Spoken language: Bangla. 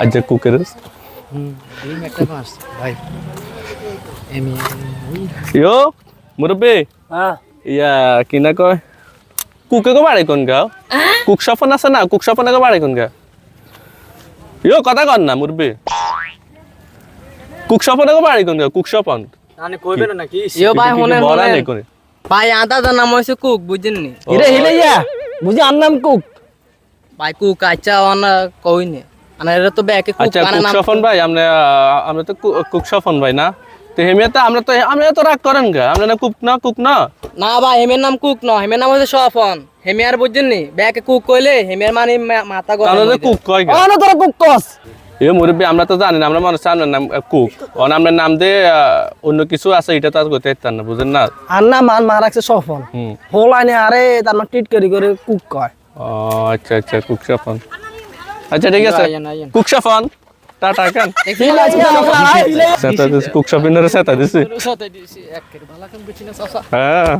আজ কুকের ইয়ো মুরব্বী। হ্যাঁ। ইয়া কি না কয়? কুকে কো বাড়ি কোন গাও কুক সফন আছে না? কুক সফন কো বাড়ি কোন গা? ইয়ো কথা কন না মুরব্বী। কুক সফন কো বাড়ি কোন গা? কুক সফন। মানে ইয়ো ভাই হনে বড়া নেই করে ভাই আদা দা নাম হইছে কুক বুঝছেন নি? হিরে বুঝি আর নাম কুক? ভাই কুক আচ্ছা অনা কই নে এরা তো ব্যাকে কুক আচ্ছা ভাই আমরা আমরা তো কু- কুক সফন ভাই না? তো হেমিয়াতে আমরা তো আমরা তো রাগ করেন গা। আমরা না কুক না কুক না? না ভাই হেমের নাম কুক ন। হেমের নাম হইছে সফন হেমিয়ার বুঝছেন নি? ব্যাকে কুক কইলে হেমিয়ার মানে মাথা গরম আমরা তো যায়। কুক কয় গা? তোরা কুক কস। এ মুরব্বী আমরা তো জানি না আমরা মানুষ আপনার নাম কুক। অন আমরা নাম দিয়ে অন্য কিছু আছে এটা তো আর করতে পারতাম না বুঝেন না? আর না মান মার রাখছে সফল হুম। হোলাইনে আরে তার মানে টিট করি করে কুক কয়। ও আচ্ছা আচ্ছা কুক সফন আচ্ছা ঠিক আছে। কুকশা আইয়েন। টাটা কান সেটা দিছি কুকশা পিনরে সেটা দিছি। সেটা দিছি। একের ভালো কাম বিচিনা না হ্যাঁ।